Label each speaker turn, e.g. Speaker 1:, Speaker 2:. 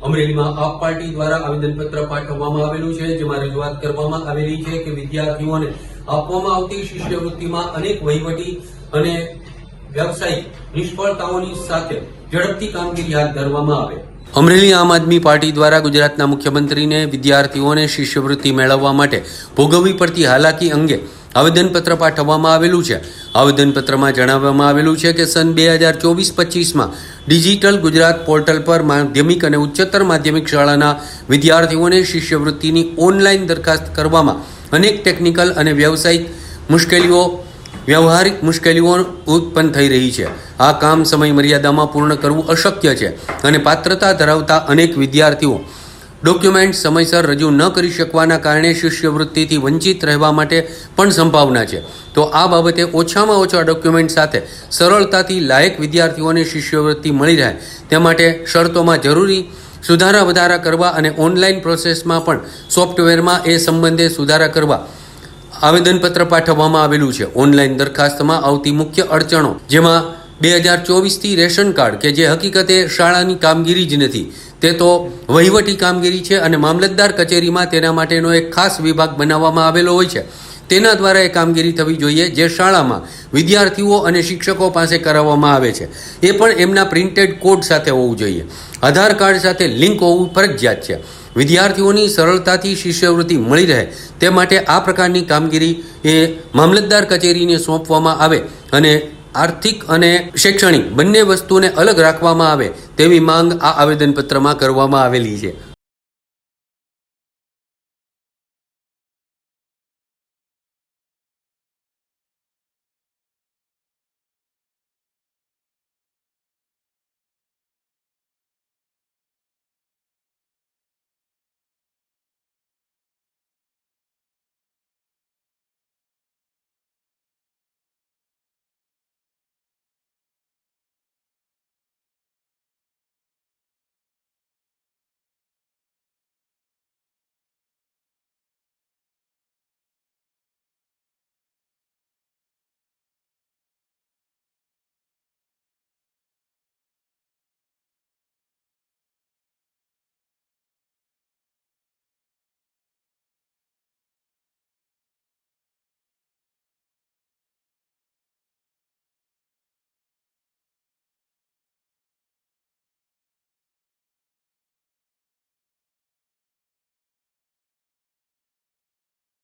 Speaker 1: અમરેલીમાં આપ પાર્ટી દ્વારા આવેદનપત્ર પાઠવવામાં આવેલું છે, જેમાં રજૂઆત કરવામાં આવેલી છે કે વિદ્યાર્થીઓને આપવામાં આવતી શિષ્યવૃત્તિમાં અનેક વહીવટી અને વ્યવસાયિક નિષ્ફળતાઓની સાથે ઝડપથી કામગીરી હાથ ધરવામાં આવે. અમરેલી આમ આદમી પાર્ટી દ્વારા ગુજરાતના મુખ્યમંત્રીને વિદ્યાર્થીઓને શિષ્યવૃત્તિ મેળવવા માટે ભોગવવી પડતી હાલાકી અંગે આવેદનપત્ર પાઠવવામાં આવેલું છે. આવેદનપત્રમાં જણાવવામાં આવેલું છે કે સન બે હજાર ચોવીસ પચીસમાં ડિજિટલ ગુજરાત પોર્ટલ પર માધ્યમિક અને ઉચ્ચતર માધ્યમિક શાળાના વિદ્યાર્થીઓને શિષ્યવૃત્તિની ઓનલાઈન દરખાસ્ત કરવામાં અનેક ટેકનિકલ અને વ્યવસાયિક મુશ્કેલીઓ, વ્યવહારિક મુશ્કેલીઓ ઉત્પન્ન થઈ રહી છે. આ કામ સમય મર્યાદામાં પૂર્ણ કરવું અશક્ય છે અને પાત્રતા ધરાવતા અનેક વિદ્યાર્થીઓ ડોક્યુમેન્ટ સમયસર રજૂ ન કરી શકવાના કારણે શિષ્યવૃત્તિથી વંચિત રહેવા માટે પણ સંભાવના છે. તો આ બાબતે ઓછામાં ઓછા ડોક્યુમેન્ટ સાથે સરળતાથી લાયક વિદ્યાર્થીઓને શિષ્યવૃત્તિ મળી રહે. તે માટે શરતોમાં જરૂરી સુધારા વધારા કરવા અને ઓનલાઈન પ્રોસેસમાં પણ સોફ્ટવેરમાં એ સંબંધે સુધારા કરવા આવેદનપત્ર પાઠવવામાં આવેલું છે. ઓનલાઈન દરખાસ્તમાં આવતી મુખ્ય અડચણો, જેમાં બે હજાર ચોવીસથી રેશન કાર્ડ, કે જે હકીકતે શાળાની કામગીરી જ નથી તે તો વહીવટી કામગીરી છે અને મામલતદાર કચેરીમાં તેના માટેનો એક ખાસ વિભાગ બનાવવામાં આવેલો હોય છે. તેના દ્વારા એ કામગીરી થવી જોઈએ જે શાળામાં વિદ્યાર્થીઓ અને શિક્ષકો પાસે કરાવવામાં આવે છે. એ પણ એમના પ્રિન્ટેડ કોડ સાથે હોવું જોઈએ. આધાર કાર્ડ સાથે લિંક હોવું ફરજિયાત છે. વિદ્યાર્થીઓની સરળતાથી શિષ્યવૃત્તિ મળી રહે તે માટે આ પ્રકારની કામગીરી એ મામલતદાર કચેરીને સોંપવામાં આવે અને આર્થિક અને શૈક્ષણિક બંને વસ્તુને અલગ રાખવામાં આવે તેવી માંગ આ આવેદનપત્રમાં કરવામાં આવેલી છે.